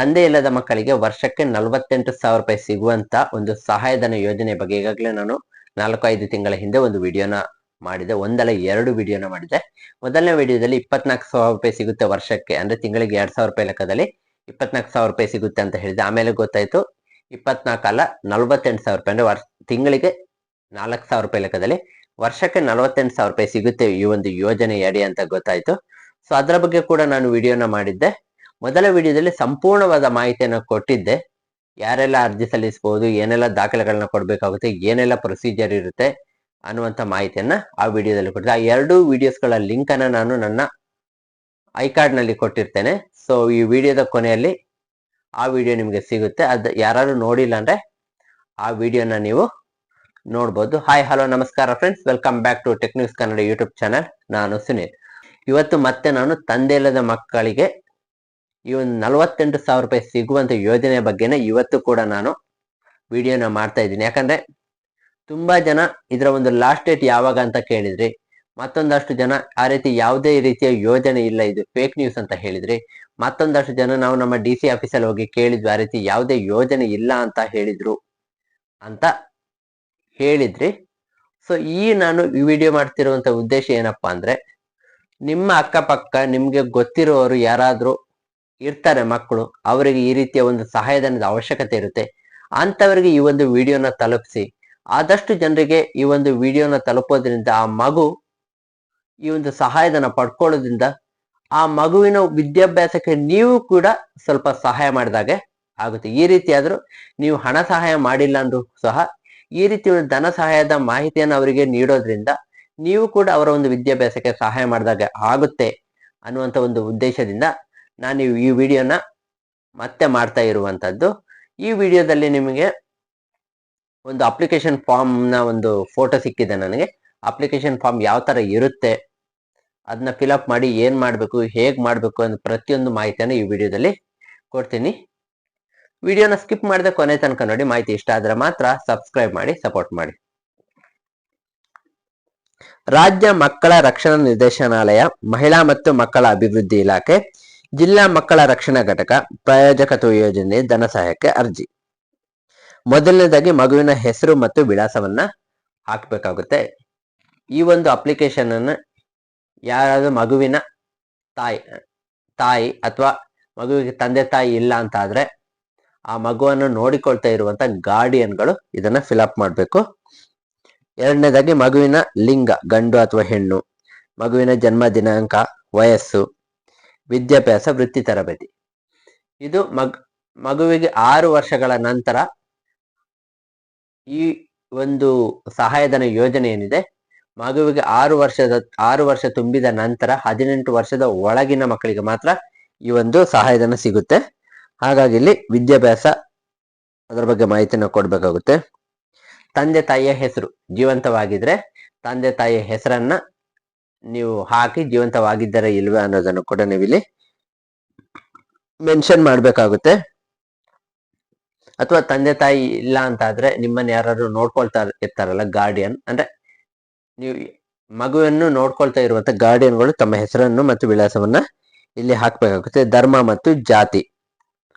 ತಂದೆ ಇಲ್ಲದ ಮಕ್ಕಳಿಗೆ ವರ್ಷಕ್ಕೆ ನಲವತ್ತೆಂಟು ಸಾವಿರ ರೂಪಾಯಿ ಸಿಗುವಂತ ಒಂದು ಸಹಾಯಧನ ಯೋಜನೆ ಬಗ್ಗೆ ಈಗಾಗಲೇ ನಾನು ನಾಲ್ಕು ಐದು ತಿಂಗಳ ಹಿಂದೆ ಒಂದು ವಿಡಿಯೋನ ಮಾಡಿದೆ, ಒಂದಲ್ಲ ಎರಡು ವಿಡಿಯೋನ ಮಾಡಿದೆ. ಮೊದಲನೇ ವಿಡಿಯೋದಲ್ಲಿ ಇಪ್ಪತ್ನಾಲ್ಕು ಸಾವಿರ ರೂಪಾಯಿ ಸಿಗುತ್ತೆ ವರ್ಷಕ್ಕೆ, ಅಂದ್ರೆ ತಿಂಗಳಿಗೆ ಎರಡ್ ಸಾವಿರ ರೂಪಾಯಿ ಲೆಕ್ಕದಲ್ಲಿ ಇಪ್ಪತ್ನಾಲ್ಕು ಸಾವಿರ ರೂಪಾಯಿ ಸಿಗುತ್ತೆ ಅಂತ ಹೇಳಿದೆ. ಆಮೇಲೆ ಗೊತ್ತಾಯ್ತು, ಇಪ್ಪತ್ನಾಲ್ಕು ಅಲ್ಲ, ನಲವತ್ತೆಂಟು ಸಾವಿರ ರೂಪಾಯಿ, ಅಂದ್ರೆ ವರ್ಷ, ತಿಂಗಳಿಗೆ ನಾಲ್ಕು ಸಾವಿರ ರೂಪಾಯಿ ಲೆಕ್ಕದಲ್ಲಿ ವರ್ಷಕ್ಕೆ ನಲವತ್ತೆಂಟು ಸಾವಿರ ರೂಪಾಯಿ ಸಿಗುತ್ತೆ ಈ ಒಂದು ಯೋಜನೆ ಅಡಿ ಅಂತ ಗೊತ್ತಾಯ್ತು. ಸೊ ಅದರ ಬಗ್ಗೆ ಕೂಡ ನಾನು ವಿಡಿಯೋನ ಮಾಡಿದ್ದೆ. ಮೊದಲ ವಿಡಿಯೋದಲ್ಲಿ ಸಂಪೂರ್ಣವಾದ ಮಾಹಿತಿಯನ್ನು ಕೊಟ್ಟಿದ್ದೆ. ಯಾರೆಲ್ಲ ಅರ್ಜಿ ಸಲ್ಲಿಸಬಹುದು, ಏನೆಲ್ಲ ದಾಖಲೆಗಳನ್ನ ಕೊಡಬೇಕಾಗುತ್ತೆ, ಏನೆಲ್ಲ ಪ್ರೊಸೀಜರ್ ಇರುತ್ತೆ ಅನ್ನುವಂಥ ಮಾಹಿತಿಯನ್ನ ಆ ವಿಡಿಯೋದಲ್ಲಿ ಕೊಟ್ಟಿದ್ದೆ. ಆ ಎರಡು ವಿಡಿಯೋಸ್ಗಳ ಲಿಂಕ್ ಅನ್ನ ನಾನು ನನ್ನ ಐ ಕಾರ್ಡ್ನಲ್ಲಿ ಕೊಟ್ಟಿರ್ತೇನೆ. ಸೊ ಈ ವಿಡಿಯೋದ ಕೊನೆಯಲ್ಲಿ ಆ ವಿಡಿಯೋ ನಿಮಗೆ ಸಿಗುತ್ತೆ. ಅದು ಯಾರು ನೋಡಿಲ್ಲ ಅಂದ್ರೆ ಆ ವಿಡಿಯೋನ ನೀವು ನೋಡ್ಬೋದು. ಹಾಯ್ ಹಲೋ ನಮಸ್ಕಾರ friends welcome back to technics Kannada YouTube channel ನಾನು ಸುನೀಲ್. ಇವತ್ತು ಮತ್ತೆ ನಾನು ತಂದೆ ಇಲ್ಲದ ಮಕ್ಕಳಿಗೆ ಈ ಒಂದು ನಲವತ್ತೆಂಟು ಸಾವಿರ ರೂಪಾಯಿ ಸಿಗುವಂತ ಯೋಜನೆ ಬಗ್ಗೆನೇ ಇವತ್ತು ಕೂಡ ನಾನು ವಿಡಿಯೋನ ಮಾಡ್ತಾ ಇದ್ದೀನಿ. ಯಾಕಂದ್ರೆ ತುಂಬಾ ಜನ ಇದರ ಒಂದು ಲಾಸ್ಟ್ ಡೇಟ್ ಯಾವಾಗ ಅಂತ ಕೇಳಿದ್ರಿ, ಮತ್ತೊಂದಷ್ಟು ಜನ ಆ ರೀತಿ ಯಾವುದೇ ರೀತಿಯ ಯೋಜನೆ ಇಲ್ಲ, ಇದು ಫೇಕ್ ನ್ಯೂಸ್ ಅಂತ ಹೇಳಿದ್ರಿ. ಮತ್ತೊಂದಷ್ಟು ಜನ ನಾವು ನಮ್ಮ ಡಿ ಸಿ ಆಫೀಸಲ್ಲಿ ಹೋಗಿ ಕೇಳಿದ್ವಿ, ಆ ರೀತಿ ಯಾವುದೇ ಯೋಜನೆ ಇಲ್ಲ ಅಂತ ಹೇಳಿದ್ರು ಅಂತ ಹೇಳಿದ್ರಿ. ಸೊ ಈ ನಾನು ಈ ವಿಡಿಯೋ ಮಾಡ್ತಿರುವಂತ ಉದ್ದೇಶ ಏನಪ್ಪಾ ಅಂದ್ರೆ, ನಿಮ್ಮ ಅಕ್ಕಪಕ್ಕ ನಿಮ್ಗೆ ಗೊತ್ತಿರುವವರು ಯಾರಾದ್ರೂ ಇರ್ತಾರೆ ಮಕ್ಕಳು, ಅವರಿಗೆ ಈ ರೀತಿಯ ಒಂದು ಸಹಾಯಧನದ ಅವಶ್ಯಕತೆ ಇರುತ್ತೆ. ಅಂತವರಿಗೆ ಈ ಒಂದು ವಿಡಿಯೋನ ತಲುಪಿಸಿ. ಆದಷ್ಟು ಜನರಿಗೆ ಈ ಒಂದು ವಿಡಿಯೋನ ತಲುಪೋದ್ರಿಂದ ಆ ಮಗು ಈ ಒಂದು ಸಹಾಯಧನ ಪಡ್ಕೊಳ್ಳೋದ್ರಿಂದ ಆ ಮಗುವಿನ ವಿದ್ಯಾಭ್ಯಾಸಕ್ಕೆ ನೀವು ಕೂಡ ಸ್ವಲ್ಪ ಸಹಾಯ ಮಾಡಿದಾಗೆ ಆಗುತ್ತೆ. ಈ ರೀತಿ ಆದ್ರೂ ನೀವು ಹಣ ಸಹಾಯ ಮಾಡಿಲ್ಲ ಅಂದ್ರೂ ಸಹ ಈ ರೀತಿ ಒಂದು ಧನ ಸಹಾಯದ ಮಾಹಿತಿಯನ್ನು ಅವರಿಗೆ ನೀಡೋದ್ರಿಂದ ನೀವು ಕೂಡ ಅವರ ಒಂದು ವಿದ್ಯಾಭ್ಯಾಸಕ್ಕೆ ಸಹಾಯ ಮಾಡಿದಾಗ ಆಗುತ್ತೆ ಅನ್ನುವಂಥ ಒಂದು ಉದ್ದೇಶದಿಂದ ನಾನು ಈ ವಿಡಿಯೋನ ಮತ್ತೆ ಮಾಡ್ತಾ ಇರುವಂಥದ್ದು. ಈ ವಿಡಿಯೋದಲ್ಲಿ ನಿಮಗೆ ಒಂದು ಅಪ್ಲಿಕೇಶನ್ ಫಾರ್ಮ್ನ ಒಂದು ಫೋಟೋ ಸಿಕ್ಕಿದೆ ನನಗೆ. ಅಪ್ಲಿಕೇಶನ್ ಫಾರ್ಮ್ ಯಾವ ಥರ ಇರುತ್ತೆ, ಅದನ್ನ ಫಿಲಪ್ ಮಾಡಿ ಏನು ಮಾಡಬೇಕು, ಹೇಗೆ ಮಾಡಬೇಕು ಅಂತ ಪ್ರತಿಯೊಂದು ಮಾಹಿತಿಯನ್ನು ಈ ವಿಡಿಯೋದಲ್ಲಿ ಕೊಡ್ತೀನಿ. ವಿಡಿಯೋನ ಸ್ಕಿಪ್ ಮಾಡದೆ ಕೊನೆ ತನಕ ನೋಡಿ, ಮಾಹಿತಿ ಇಷ್ಟ ಆದರೆ ಮಾತ್ರ ಸಬ್ಸ್ಕ್ರೈಬ್ ಮಾಡಿ, ಸಪೋರ್ಟ್ ಮಾಡಿ. ರಾಜ್ಯ ಮಕ್ಕಳ ರಕ್ಷಣಾ ನಿರ್ದೇಶನಾಲಯ, ಮಹಿಳಾ ಮತ್ತು ಮಕ್ಕಳ ಅಭಿವೃದ್ಧಿ ಇಲಾಖೆ ಜಿಲ್ಲಾ ಮಕ್ಕಳ ರಕ್ಷಣಾ ಘಟಕ ಪ್ರಾಯೋಜಕತ್ವ ಯೋಜನೆ ಧನ ಸಹಾಯಕ್ಕೆ ಅರ್ಜಿ. ಮೊದಲನೇದಾಗಿ ಮಗುವಿನ ಹೆಸರು ಮತ್ತು ವಿಳಾಸವನ್ನ ಹಾಕಬೇಕಾಗುತ್ತೆ. ಈ ಒಂದು ಅಪ್ಲಿಕೇಶನ್ ಅನ್ನು ಯಾರಾದ್ರೂ ಮಗುವಿನ ತಾಯಿ ತಾಯಿ ಅಥವಾ ಮಗುವಿಗೆ ತಂದೆ ತಾಯಿ ಇಲ್ಲ ಅಂತ ಆದ್ರೆ ಆ ಮಗುವನ್ನು ನೋಡಿಕೊಳ್ತಾ ಇರುವಂತ ಗಾರ್ಡಿಯನ್ಗಳು ಇದನ್ನ ಫಿಲಪ್ ಮಾಡಬೇಕು. ಎರಡನೇದಾಗಿ ಮಗುವಿನ ಲಿಂಗ, ಗಂಡು ಅಥವಾ ಹೆಣ್ಣು, ಮಗುವಿನ ಜನ್ಮ ದಿನಾಂಕ, ವಯಸ್ಸು ವಿದ್ಯಾಭ್ಯಾಸ ವೃತ್ತಿ ತರಬೇತಿ. ಇದು ಮಗ್, ಮಗುವಿಗೆ ಆರು ವರ್ಷಗಳ ನಂತರ ಈ ಒಂದು ಸಹಾಯಧನ ಯೋಜನೆ ಏನಿದೆ, ಮಗುವಿಗೆ ಆರು ವರ್ಷದ, ಆರು ವರ್ಷ ತುಂಬಿದ ನಂತರ ಹದಿನೆಂಟು ವರ್ಷದ ಒಳಗಿನ ಮಕ್ಕಳಿಗೆ ಮಾತ್ರ ಈ ಒಂದು ಸಹಾಯಧನ ಸಿಗುತ್ತೆ. ಹಾಗಾಗಿ ಇಲ್ಲಿ ವಿದ್ಯಾಭ್ಯಾಸ ಅದರ ಬಗ್ಗೆ ಮಾಹಿತಿನ ಕೊಡಬೇಕಾಗುತ್ತೆ. ತಂದೆ ತಾಯಿಯ ಹೆಸರು, ಜೀವಂತವಾಗಿದ್ರೆ ತಂದೆ ತಾಯಿಯ ಹೆಸರನ್ನ ನೀವು ಹಾಕಿ ಜೀವಂತವಾಗಿದ್ದಾರೆ ಇಲ್ವೇ ಅನ್ನೋದನ್ನು ಕೂಡ ನೀವು ಇಲ್ಲಿ ಮೆನ್ಷನ್ ಮಾಡ್ಬೇಕಾಗುತ್ತೆ. ಅಥವಾ ತಂದೆ ತಾಯಿ ಇಲ್ಲ ಅಂತ ಆದ್ರೆ ನಿಮ್ಮನ್ನ ಯಾರು ನೋಡ್ಕೊಳ್ತಾ ಇರ್ತಾರಲ್ಲ ಗಾರ್ಡಿಯನ್ ಅಂದ್ರೆ ನೀವು ಮಗುವನ್ನು ನೋಡ್ಕೊಳ್ತಾ ಇರುವಂತ ಗಾರ್ಡಿಯನ್ಗಳು ತಮ್ಮ ಹೆಸರನ್ನು ಮತ್ತು ವಿಳಾಸವನ್ನ ಇಲ್ಲಿ ಹಾಕ್ಬೇಕಾಗುತ್ತೆ. ಧರ್ಮ ಮತ್ತು ಜಾತಿ,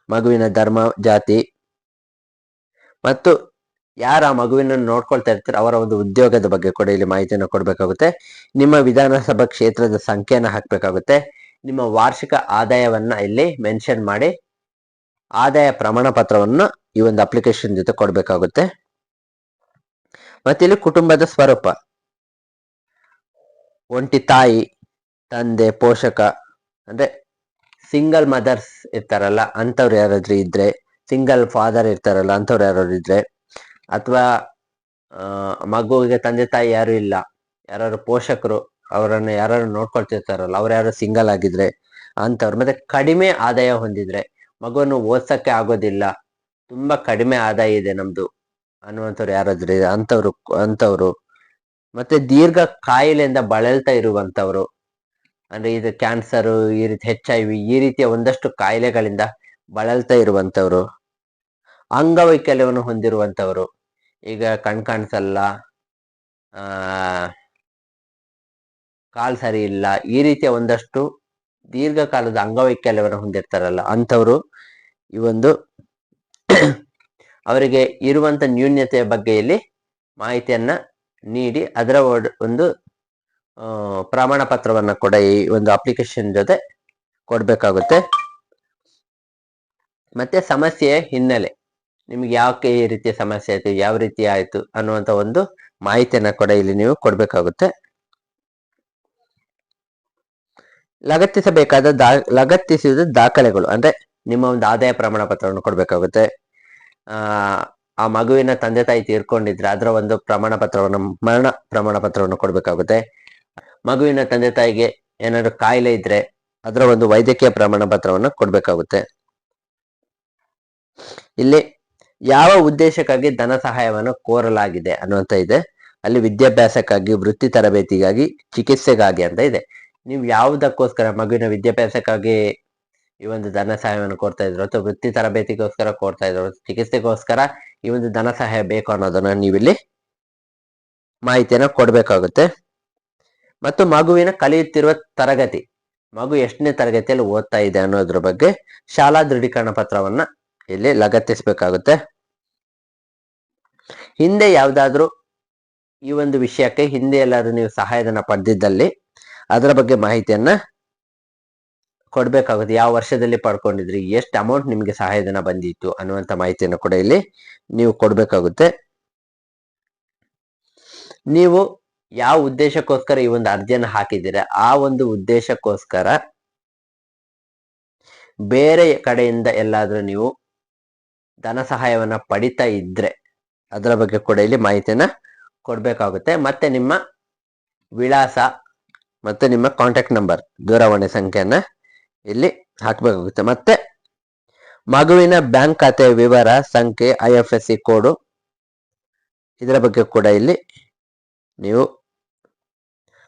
ಮಗುವಿನ ಧರ್ಮ, ಜಾತಿ ಮತ್ತು ಯಾರ ಆ ಮಗುವಿನ ನೋಡ್ಕೊಳ್ತಾ ಇರ್ತಾರೆ? ಅವರ ಒಂದು ಉದ್ಯೋಗದ ಬಗ್ಗೆ ಕೂಡ, ಇಲ್ಲಿ ಮಾಹಿತಿಯನ್ನು ಕೊಡಬೇಕಾಗುತ್ತೆ. ನಿಮ್ಮ ವಿಧಾನಸಭಾ ಕ್ಷೇತ್ರದ ಸಂಖ್ಯೆಯನ್ನು ಹಾಕಬೇಕಾಗುತ್ತೆ. ನಿಮ್ಮ ವಾರ್ಷಿಕ ಆದಾಯವನ್ನ ಇಲ್ಲಿ ಮೆನ್ಷನ್ ಮಾಡಿ, ಆದಾಯ ಪ್ರಮಾಣ ಪತ್ರವನ್ನು ಈ ಒಂದು ಅಪ್ಲಿಕೇಶನ್ ಜೊತೆ ಕೊಡಬೇಕಾಗುತ್ತೆ. ಮತ್ತೆ ಇಲ್ಲಿ ಕುಟುಂಬದ ಸ್ವರೂಪ. ಒಂಟಿ ತಾಯಿ, ತಂದೆ, ಪೋಷಕ, ಅಂದ್ರೆ ಸಿಂಗಲ್ ಮದರ್ಸ್ ಇರ್ತಾರಲ್ಲ, ಅಂಥವ್ರು ಯಾರಾದ್ರೂ ಇದ್ರೆ ಸಿಂಗಲ್ ಫಾದರ್ ಇರ್ತಾರಲ್ಲ, ಅಂಥವ್ರು ಯಾರಾದ್ರು ಇದ್ರೆ ಅಥವಾ ಮಗುವಿಗೆ ತಂದೆ ತಾಯಿ ಯಾರು ಇಲ್ಲ. ಯಾರು ಪೋಷಕರು ಅವರನ್ನು ಯಾರು ನೋಡ್ಕೊಳ್ತಿರ್ತಾರಲ್ಲ, ಅವ್ರು ಯಾರು ಸಿಂಗಲ್ ಆಗಿದ್ರೆ ಅಂತವ್ರು. ಮತ್ತೆ ಕಡಿಮೆ ಆದಾಯ ಹೊಂದಿದ್ರೆ ಮಗುವನ್ನು ಓದ್ಸಕ್ಕೆ ಆಗೋದಿಲ್ಲ. ತುಂಬಾ ಕಡಿಮೆ ಆದಾಯ ಇದೆ ನಮ್ದು ಅನ್ನುವಂಥವ್ರು ಯಾರಾದ್ರೂ ಅಂತವ್ರು ಅಂತವ್ರು. ಮತ್ತೆ ದೀರ್ಘ ಕಾಯಿಲೆಯಿಂದ ಬಳಲ್ತಾ ಇರುವಂತವ್ರು ಅಂದ್ರೆ ಇದು ಕ್ಯಾನ್ಸರ್ ಈ ರೀತಿ ಹೆಚ್ ಐ ವಿ ಈ ರೀತಿಯ ಒಂದಷ್ಟು ಕಾಯಿಲೆಗಳಿಂದ ಬಳಲ್ತಾ ಇರುವಂತವ್ರು ಅಂಗವೈಕಲ್ಯವನ್ನು ಹೊಂದಿರುವಂಥವರು ಈಗ ಕಣ್ ಕಾಣಿಸಲ್ಲ, ಆ, ಕಾಲ್ ಸರಿ ಇಲ್ಲ, ಈ ರೀತಿಯ ಒಂದಷ್ಟು ದೀರ್ಘಕಾಲದ ಅಂಗವೈಕಲ್ಯವನ್ನು ಹೊಂದಿರ್ತಾರಲ್ಲ, ಅಂಥವರು ಈ ಒಂದು ಅವರಿಗೆ ಇರುವಂತ ನ್ಯೂನ್ಯತೆಯ ಬಗ್ಗೆ ಇಲ್ಲಿ ಮಾಹಿತಿಯನ್ನ ನೀಡಿ, ಅದರ ಒಂದು ಪ್ರಮಾಣ ಪತ್ರವನ್ನ ಕೂಡ ಈ ಒಂದು ಅಪ್ಲಿಕೇಶನ್ ಜೊತೆ ಕೊಡ್ಬೇಕಾಗುತ್ತೆ. ಮತ್ತೆ ಸಮಸ್ಯೆಯ ಹಿನ್ನೆಲೆ. ನಿಮ್ಗೆ ಯಾಕೆ ಈ ರೀತಿಯ ಸಮಸ್ಯೆ ಆಯ್ತು, ಯಾವ ರೀತಿ ಆಯ್ತು ಅನ್ನುವಂತ ಒಂದು ಮಾಹಿತಿಯನ್ನ ಕೂಡ ಇಲ್ಲಿ ನೀವು ಕೊಡ್ಬೇಕಾಗುತ್ತೆ. ಲಗತ್ತಿಸಬೇಕಾದ ದಾ, ಲಗತ್ತಿಸಿದ ದಾಖಲೆಗಳು, ಅಂದ್ರೆ ನಿಮ್ಮ ಒಂದು ಆದಾಯ ಪ್ರಮಾಣ ಪತ್ರವನ್ನು ಕೊಡ್ಬೇಕಾಗುತ್ತೆ. ಆ ಆ ಮಗುವಿನ ತಂದೆ ತಾಯಿ ತೀರ್ಕೊಂಡಿದ್ರೆ ಅದರ ಒಂದು ಪ್ರಮಾಣ ಪತ್ರವನ್ನು, ಮರಣ ಪ್ರಮಾಣ ಪತ್ರವನ್ನು ಕೊಡ್ಬೇಕಾಗುತ್ತೆ. ಮಗುವಿನ ತಂದೆ ತಾಯಿಗೆ ಏನಾದ್ರು ಕಾಯಿಲೆ ಇದ್ರೆ ಅದರ ಒಂದು ವೈದ್ಯಕೀಯ ಪ್ರಮಾಣ ಪತ್ರವನ್ನು ಕೊಡ್ಬೇಕಾಗುತ್ತೆ. ಇಲ್ಲಿ ಯಾವ ಉದ್ದೇಶಕ್ಕಾಗಿ ಧನ ಸಹಾಯವನ್ನು ಕೋರಲಾಗಿದೆ ಅನ್ನುವಂತ ಇದೆ. ಅಲ್ಲಿ ವಿದ್ಯಾಭ್ಯಾಸಕ್ಕಾಗಿ, ವೃತ್ತಿ ತರಬೇತಿಗಾಗಿ, ಚಿಕಿತ್ಸೆಗಾಗಿ ಅಂತ ಇದೆ. ನೀವು ಯಾವುದಕ್ಕೋಸ್ಕರ ಮಗುವಿನ ವಿದ್ಯಾಭ್ಯಾಸಕ್ಕಾಗಿ ಈ ಒಂದು ಧನ ಸಹಾಯವನ್ನು ಕೊಡ್ತಾ ಇದ್ರು ಅಥವಾ ವೃತ್ತಿ ತರಬೇತಿಗೋಸ್ಕರ ಕೊಡ್ತಾ ಇದ್ರು ಚಿಕಿತ್ಸೆಗೋಸ್ಕರ ಈ ಒಂದು ಧನ ಸಹಾಯ ಬೇಕು ಅನ್ನೋದನ್ನ ನೀವಿಲ್ಲಿ ಮಾಹಿತಿಯನ್ನ ಕೊಡ್ಬೇಕಾಗುತ್ತೆ. ಮತ್ತು ಮಗುವಿನ ಕಲಿಯುತ್ತಿರುವ ತರಗತಿ, ಮಗು ಎಷ್ಟನೇ ತರಗತಿಯಲ್ಲಿ ಓದ್ತಾ ಇದೆ ಅನ್ನೋದ್ರ ಬಗ್ಗೆ ಶಾಲಾ ದೃಢೀಕರಣ ಪತ್ರವನ್ನ ಇಲ್ಲಿ ಲಗತ್ತಿಸಬೇಕಾಗುತ್ತೆ. ಹಿಂದೆ ಯಾವುದಾದ್ರೂ ಈ ಒಂದು ವಿಷಯಕ್ಕೆ ಹಿಂದೆ ಎಲ್ಲಾದ್ರೂ ನೀವು ಸಹಾಯಧನ ಪಡೆದಿದ್ದಲ್ಲಿ ಅದರ ಬಗ್ಗೆ ಮಾಹಿತಿಯನ್ನ ಕೊಡ್ಬೇಕಾಗುತ್ತೆ. ಯಾವ ವರ್ಷದಲ್ಲಿ ಪಡ್ಕೊಂಡಿದ್ರಿ? ಎಷ್ಟು ಅಮೌಂಟ್ ನಿಮಗೆ ಸಹಾಯಧನ ಬಂದಿತ್ತು ಅನ್ನುವಂತ ಮಾಹಿತಿಯನ್ನು ಕೂಡ ಇಲ್ಲಿ ನೀವು ಕೊಡ್ಬೇಕಾಗುತ್ತೆ. ನೀವು ಯಾವ ಉದ್ದೇಶಕ್ಕೋಸ್ಕರ ಈ ಒಂದು ಅರ್ಜಿಯನ್ನು ಹಾಕಿದ್ದೀರಾ? ಆ ಒಂದು ಉದ್ದೇಶಕ್ಕೋಸ್ಕರ ಬೇರೆ ಕಡೆಯಿಂದ ಎಲ್ಲಾದ್ರೂ ನೀವು ಧನ ಸಹಾಯವನ್ನ ಪಡಿತಾ ಇದ್ರೆ ಅದರ ಬಗ್ಗೆ ಕೂಡ ಇಲ್ಲಿ ಮಾಹಿತಿಯನ್ನ ಕೊಡಬೇಕಾಗುತ್ತೆ. ಮತ್ತೆ ನಿಮ್ಮ ವಿಳಾಸ ಮತ್ತು ನಿಮ್ಮ ಕಾಂಟ್ಯಾಕ್ಟ್ ನಂಬರ್ ದೂರವಾಣಿ ಸಂಖ್ಯೆಯನ್ನ ಇಲ್ಲಿ ಹಾಕಬೇಕಾಗುತ್ತೆ. ಮತ್ತೆ ಮಗುವಿನ ಬ್ಯಾಂಕ್ ಖಾತೆಯ ವಿವರ, ಸಂಖ್ಯೆ I F S C code ಇದರ ಬಗ್ಗೆ ಕೂಡ ಇಲ್ಲಿ ನೀವು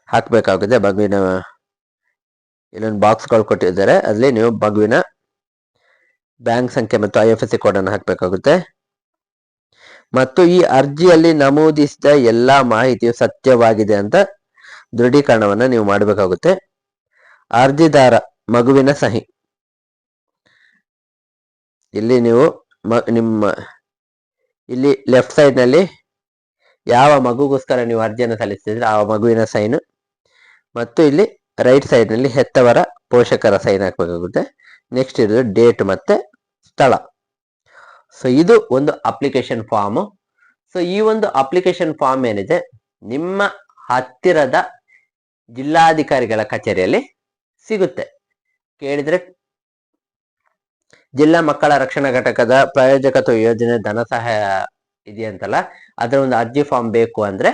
ಹಾಕಬೇಕಾಗುತ್ತೆ. ಮಗುವಿನ ಇಲ್ಲೊಂದು ಬಾಕ್ಸ್ಗಳು ಕೊಟ್ಟಿದ್ದಾರೆ. ಅಲ್ಲಿ ನೀವು ಮಗುವಿನ ಬ್ಯಾಂಕ್ ಸಂಖ್ಯೆ ಮತ್ತು ಐ ಎಫ್ ಎಸ್ ಸಿ ಕೋಡನ್ನು ಹಾಕಬೇಕಾಗುತ್ತೆ. ಮತ್ತು ಈ ಅರ್ಜಿಯಲ್ಲಿ ನಮೂದಿಸಿದ ಎಲ್ಲಾ ಮಾಹಿತಿಯು ಸತ್ಯವಾಗಿದೆ ಅಂತ ದೃಢೀಕರಣವನ್ನ ನೀವು ಮಾಡಬೇಕಾಗುತ್ತೆ. ಅರ್ಜಿದಾರ, ಮಗುವಿನ ಸಹಿ. ಇಲ್ಲಿ ನೀವು ನಿಮ್ಮ, ಇಲ್ಲಿ ಲೆಫ್ಟ್ ಸೈಡ್ನಲ್ಲಿ ಯಾವ ಮಗುಗೋಸ್ಕರ ನೀವು ಅರ್ಜಿಯನ್ನು ಸಲ್ಲಿಸ್ತಿದ್ರೆ ಆ ಮಗುವಿನ ಸೈನ್. ಮತ್ತು ಇಲ್ಲಿ ರೈಟ್ ಸೈಡ್ನಲ್ಲಿ ಹೆತ್ತವರ ಪೋಷಕರ ಸೈನ್ ಹಾಕಬೇಕಾಗುತ್ತೆ. ನೆಕ್ಸ್ಟ್ ಇರೋದು ಡೇಟ್ ಮತ್ತೆ ಸ್ಥಳ. ಸೊ ಇದು ಒಂದು ಅಪ್ಲಿಕೇಶನ್ ಫಾರ್ಮ್ ಸೊ ಈ ಒಂದು ಅಪ್ಲಿಕೇಶನ್ ಫಾರ್ಮ್ ಏನಿದೆ? ನಿಮ್ಮ ಹತ್ತಿರದ ಜಿಲ್ಲಾಧಿಕಾರಿಗಳ ಕಚೇರಿಯಲ್ಲಿ ಸಿಗುತ್ತೆ. ಕೇಳಿದ್ರೆ ಜಿಲ್ಲಾ ಮಕ್ಕಳ ರಕ್ಷಣಾ ಘಟಕದ ಪ್ರಾಯೋಜಕತ್ವ ಯೋಜನೆ ಧನ ಸಹಾಯ ಇದೆಯಂತಲ್ಲ, ಅದರ ಒಂದು ಅರ್ಜಿ ಫಾರ್ಮ್ ಬೇಕು ಅಂದ್ರೆ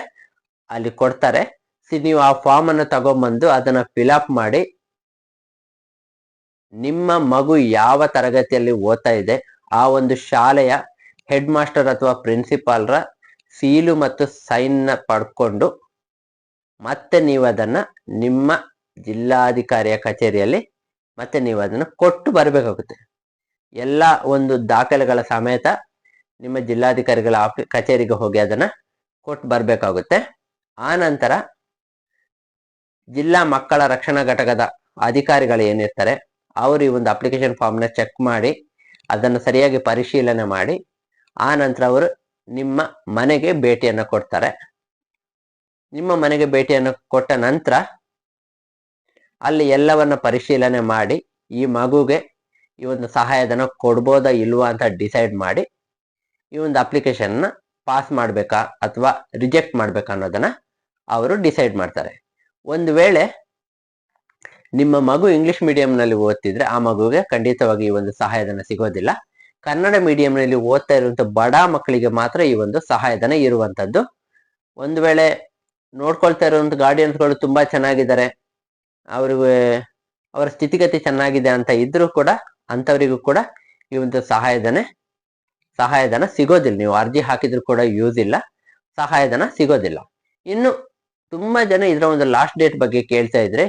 ಅಲ್ಲಿ ಕೊಡ್ತಾರೆ. ಸಿ ನೀವು ಆ ಫಾರ್ಮ್ ಅನ್ನು ತಗೊಂಬಂದು ಅದನ್ನ ಫಿಲಪ್ ಮಾಡಿ ನಿಮ್ಮ ಮಗು ಯಾವ ತರಗತಿಯಲ್ಲಿ ಓದ್ತಾ ಇದೆ ಆ ಒಂದು ಶಾಲೆಯ ಹೆಡ್ ಮಾಸ್ಟರ್ ಅಥವಾ ಪ್ರಿನ್ಸಿಪಾಲ್ರ ಸೀಲು ಮತ್ತು ಸೈನ್ನ ಪಡ್ಕೊಂಡು ಮತ್ತೆ ನೀವು ಅದನ್ನ ನಿಮ್ಮ ಜಿಲ್ಲಾಧಿಕಾರಿಯ ಕಚೇರಿಯಲ್ಲಿ ಮತ್ತೆ ನೀವು ಅದನ್ನ ಕೊಟ್ಟು ಬರಬೇಕಾಗುತ್ತೆ. ಎಲ್ಲ ಒಂದು ದಾಖಲೆಗಳ ಸಮೇತ ನಿಮ್ಮ ಜಿಲ್ಲಾಧಿಕಾರಿಗಳ ಕಚೇರಿಗೆ ಹೋಗಿ ಅದನ್ನ ಕೊಟ್ಟು ಬರಬೇಕಾಗುತ್ತೆ. ಆ ನಂತರ ಜಿಲ್ಲಾ ಮಕ್ಕಳ ರಕ್ಷಣಾ ಘಟಕದ ಅಧಿಕಾರಿಗಳು ಏನಿರ್ತಾರೆ, ಅವರು ಈ ಒಂದು ಅಪ್ಲಿಕೇಶನ್ ಫಾರ್ಮ್ನ ಚೆಕ್ ಮಾಡಿ ಅದನ್ನು ಸರಿಯಾಗಿ ಪರಿಶೀಲನೆ ಮಾಡಿ, ಆ ನಂತರ ಅವರು ನಿಮ್ಮ ಮನೆಗೆ ಭೇಟಿಯನ್ನು ಕೊಡ್ತಾರೆ. ನಿಮ್ಮ ಮನೆಗೆ ಭೇಟಿಯನ್ನು ಕೊಟ್ಟ ನಂತರ ಅಲ್ಲಿ ಎಲ್ಲವನ್ನ ಪರಿಶೀಲನೆ ಮಾಡಿ, ಈ ಮಗುಗೆ ಈ ಒಂದು ಸಹಾಯಧನ ಕೊಡ್ಬೋದಾ ಇಲ್ವಾ ಅಂತ ಡಿಸೈಡ್ ಮಾಡಿ, ಈ ಒಂದು ಅಪ್ಲಿಕೇಶನ್ ಪಾಸ್ ಮಾಡಬೇಕಾ ಅಥವಾ ರಿಜೆಕ್ಟ್ ಮಾಡ್ಬೇಕಾ ಅನ್ನೋದನ್ನ ಅವರು ಡಿಸೈಡ್ ಮಾಡ್ತಾರೆ. ಒಂದು ವೇಳೆ ನಿಮ್ಮ ಮಗು ಇಂಗ್ಲಿಷ್ ಮೀಡಿಯಂನಲ್ಲಿ ಓದ್ತಿದ್ರೆ ಆ ಮಗುಗೆ ಖಂಡಿತವಾಗಿ ಈ ಒಂದು ಸಹಾಯಧನ ಸಿಗೋದಿಲ್ಲ. ಕನ್ನಡ ಮೀಡಿಯಂನಲ್ಲಿ ಓದ್ತಾ ಇರುವಂತ ಬಡ ಮಕ್ಕಳಿಗೆ ಮಾತ್ರ ಈ ಒಂದು ಸಹಾಯಧನ ಇರುವಂತದ್ದು ಒಂದು ವೇಳೆ ನೋಡ್ಕೊಳ್ತಾ ಇರುವಂತ ಗಾರ್ಡಿಯನ್ಸ್ಗಳು ತುಂಬಾ ಚೆನ್ನಾಗಿದ್ದಾರೆ. ಅವ್ರಿಗೆ ಅವರ ಸ್ಥಿತಿಗತಿ ಚೆನ್ನಾಗಿದೆ ಅಂತ ಇದ್ರೂ ಕೂಡ ಅಂತವರಿಗೂ ಕೂಡ ಈ ಒಂದು ಸಹಾಯಧನ ಸಹಾಯಧನ ಸಿಗೋದಿಲ್ಲ. ನೀವು ಅರ್ಜಿ ಹಾಕಿದ್ರು ಕೂಡ ಯೂಸ್ ಇಲ್ಲ, ಸಹಾಯಧನ ಸಿಗೋದಿಲ್ಲ. ಇನ್ನು ತುಂಬಾ ಜನ ಇದರ ಒಂದು ಲಾಸ್ಟ್ ಡೇಟ್ ಬಗ್ಗೆ ಕೇಳ್ತಾ ಇದ್ರೆ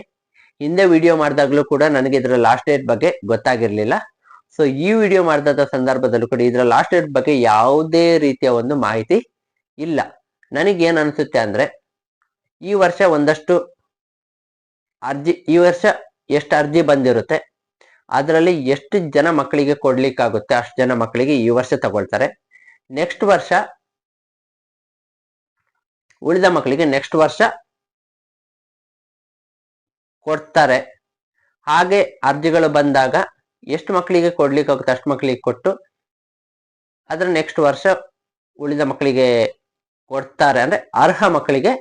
ಹಿಂದೆ ವಿಡಿಯೋ ಮಾಡಿದಾಗ್ಲೂ ಕೂಡ ನನಗೆ ಇದರ ಲಾಸ್ಟ್ ಡೇಟ್ ಬಗ್ಗೆ ಗೊತ್ತಾಗಿರ್ಲಿಲ್ಲ. ಸೊ ಈ ವಿಡಿಯೋ ಮಾಡಿದ ಸಂದರ್ಭದಲ್ಲೂ ಕೂಡ ಇದರ ಲಾಸ್ಟ್ ಡೇಟ್ ಬಗ್ಗೆ ಯಾವುದೇ ರೀತಿಯ ಒಂದು ಮಾಹಿತಿ ಇಲ್ಲ. ನನಗೆ ಏನ್ ಅನ್ಸುತ್ತೆ ಅಂದ್ರೆ, ಈ ವರ್ಷ ಒಂದಷ್ಟು ಅರ್ಜಿ, ಈ ವರ್ಷ ಎಷ್ಟು ಅರ್ಜಿ ಬಂದಿರುತ್ತೆ, ಅದರಲ್ಲಿ ಎಷ್ಟು ಜನ ಮಕ್ಕಳಿಗೆ ಕೊಡ್ಲಿಕ್ಕಾಗುತ್ತೆ, ಅಷ್ಟು ಜನ ಮಕ್ಕಳಿಗೆ ಈ ವರ್ಷ ತಗೊಳ್ತಾರೆ. ನೆಕ್ಸ್ಟ್ ವರ್ಷ ಉಳಿದ ಮಕ್ಕಳಿಗೆ ನೆಕ್ಸ್ಟ್ ವರ್ಷ ಕೊಡ್ತಾರೆ. ಹಾಗೆ ಅರ್ಜಿಗಳು ಬಂದಾಗ ಎಷ್ಟು ಮಕ್ಕಳಿಗೆ ಕೊಡ್ಲಿಕ್ಕಾಗುತ್ತೆ ಅಷ್ಟು ಮಕ್ಕಳಿಗೆ ಕೊಟ್ಟು ಅದರ ನೆಕ್ಸ್ಟ್ ವರ್ಷ ಉಳಿದ ಮಕ್ಕಳಿಗೆ ಕೊಡ್ತಾರೆ. ಅಂದ್ರೆ ಅರ್ಹ ಮಕ್ಕಳಿಗೆ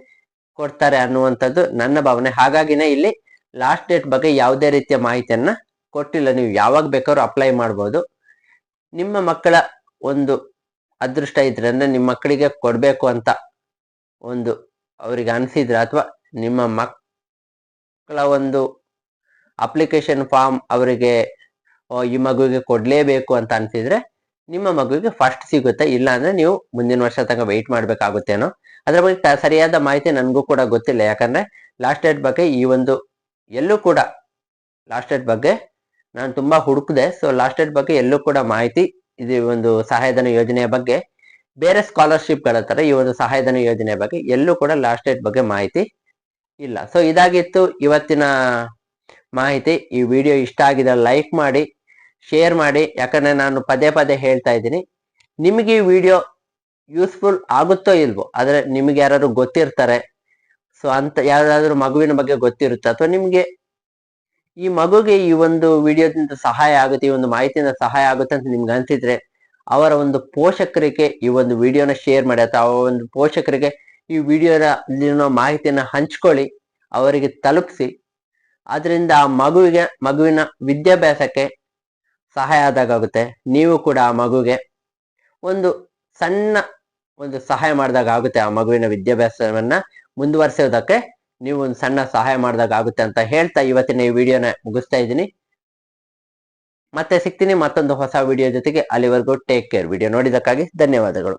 ಕೊಡ್ತಾರೆ ಅನ್ನುವಂಥದ್ದು ನನ್ನ ಭಾವನೆ. ಹಾಗಾಗಿನೇ ಇಲ್ಲಿ ಲಾಸ್ಟ್ ಡೇಟ್ ಬಗ್ಗೆ ಯಾವುದೇ ರೀತಿಯ ಮಾಹಿತಿಯನ್ನ ಕೊಟ್ಟಿಲ್ಲ. ನೀವು ಯಾವಾಗ ಬೇಕಾದ್ರೂ ಅಪ್ಲೈ ಮಾಡ್ಬೋದು. ನಿಮ್ಮ ಮಕ್ಕಳ ಒಂದು ಅದೃಷ್ಟ ಇದ್ರೆ, ಅಂದ್ರೆ ನಿಮ್ಮ ಮಕ್ಕಳಿಗೆ ಕೊಡ್ಬೇಕು ಅಂತ ಒಂದು ಅವರಿಗೆ ಅನಿಸಿದ್ರೆ, ಅಥವಾ ನಿಮ್ಮ ಮಕ್ಕಳ ಒಂದು ಅಪ್ಲಿಕೇಶನ್ ಫಾರ್ಮ್ ಅವರಿಗೆ ಈ ಮಗುವಿಗೆ ಕೊಡಲೇಬೇಕು ಅಂತ ಅನ್ಸಿದ್ರೆ ನಿಮ್ಮ ಮಗುವಿಗೆ ಫಸ್ಟ್ ಸಿಗುತ್ತೆ. ಇಲ್ಲ ಅಂದ್ರೆ ನೀವು ಮುಂದಿನ ವರ್ಷ ತನಕ ವೆಯ್ಟ್ ಮಾಡ್ಬೇಕಾಗುತ್ತೇನೋ. ಅದ್ರ ಬಗ್ಗೆ ಸರಿಯಾದ ಮಾಹಿತಿ ನನಗೂ ಕೂಡ ಗೊತ್ತಿಲ್ಲ. ಯಾಕಂದ್ರೆ ಲಾಸ್ಟ್ ಡೇಟ್ ಬಗ್ಗೆ ಈ ಒಂದು ಎಲ್ಲೂ ಕೂಡ ಲಾಸ್ಟ್ ಡೇಟ್ ಬಗ್ಗೆ ನಾನು ತುಂಬಾ ಹುಡುಕಿದೆ. ಸೊ ಲಾಸ್ಟ್ ಡೇಟ್ ಬಗ್ಗೆ ಎಲ್ಲೂ ಕೂಡ ಮಾಹಿತಿ ಇದು ಒಂದು ಸಹಾಯಧನ ಯೋಜನೆಯ ಬಗ್ಗೆ ಬೇರೆ ಸ್ಕಾಲರ್ಶಿಪ್ಗಳ ತರ ಈ ಒಂದು ಸಹಾಯಧನ ಯೋಜನೆಯ ಬಗ್ಗೆ ಎಲ್ಲೂ ಕೂಡ ಲಾಸ್ಟ್ ಡೇಟ್ ಬಗ್ಗೆ ಮಾಹಿತಿ ಇಲ್ಲ. ಸೊ ಇದಾಗಿತ್ತು ಇವತ್ತಿನ ಮಾಹಿತಿ. ಈ ವಿಡಿಯೋ ಇಷ್ಟ ಆಗಿದೆ ಲೈಕ್ ಮಾಡಿ ಶೇರ್ ಮಾಡಿ. ಯಾಕಂದ್ರೆ ನಾನು ಪದೇ ಪದೇ ಹೇಳ್ತಾ ಇದ್ದೀನಿ. ನಿಮಗೆ ಈ ವಿಡಿಯೋ ಯೂಸ್ಫುಲ್ ಆಗುತ್ತೋ ಇಲ್ವೋ, ಆದ್ರೆ ನಿಮಗೆ ಯಾರಾದ್ರು ಗೊತ್ತಿರ್ತಾರೆ ಸೊ ಅಂತ ಯಾರಾದ್ರೂ ಮಗುವಿನ ಬಗ್ಗೆ ಗೊತ್ತಿರುತ್ತೆ, ಅಥವಾ ನಿಮ್ಗೆ ಈ ಮಗುಗೆ ಈ ಒಂದು ವಿಡಿಯೋದಿಂದ ಸಹಾಯ ಆಗುತ್ತೆ, ಈ ಒಂದು ಮಾಹಿತಿಯಿಂದ ಸಹಾಯ ಆಗುತ್ತೆ ಅಂತ ನಿಮ್ಗೆ ಅನ್ಸಿದ್ರೆ, ಅವರ ಒಂದು ಪೋಷಕರಿಗೆ ಈ ಒಂದು ವಿಡಿಯೋನ ಶೇರ್ ಮಾಡಿ, ಅಥವಾ ಒಂದು ಪೋಷಕರಿಗೆ ಈ ವಿಡಿಯೋನ ಮಾಹಿತಿಯನ್ನ ಹಂಚ್ಕೊಳ್ಳಿ, ಅವರಿಗೆ ತಲುಪಿಸಿ. ಅದರಿಂದ ಆ ಮಗುವಿಗೆ, ಮಗುವಿನ ವಿದ್ಯಾಭ್ಯಾಸಕ್ಕೆ ಸಹಾಯ ಆದಾಗುತ್ತೆ ನೀವು ಕೂಡ ಆ ಮಗುಗೆ ಒಂದು ಸಣ್ಣ ಒಂದು ಸಹಾಯ ಮಾಡಿದಾಗ ಆಗುತ್ತೆ ಆ ಮಗುವಿನ ವಿದ್ಯಾಭ್ಯಾಸವನ್ನ ಮುಂದುವರಿಸೋದಕ್ಕೆ ನೀವು ಒಂದು ಸಣ್ಣ ಸಹಾಯ ಮಾಡಿದಾಗ ಆಗುತ್ತೆ ಅಂತ ಹೇಳ್ತಾ ಇವತ್ತಿನ ಈ ವಿಡಿಯೋನ ಮುಗಿಸ್ತಾ ಇದ್ದೀನಿ. ಮತ್ತೆ ಸಿಗ್ತೀನಿ ಮತ್ತೊಂದು ಹೊಸ ವಿಡಿಯೋ ಜೊತೆಗೆ. ಅಲ್ಲಿವರೆಗೂ ಟೇಕ್ ಕೇರ್ ವಿಡಿಯೋ ನೋಡಿದಕ್ಕಾಗಿ ಧನ್ಯವಾದಗಳು.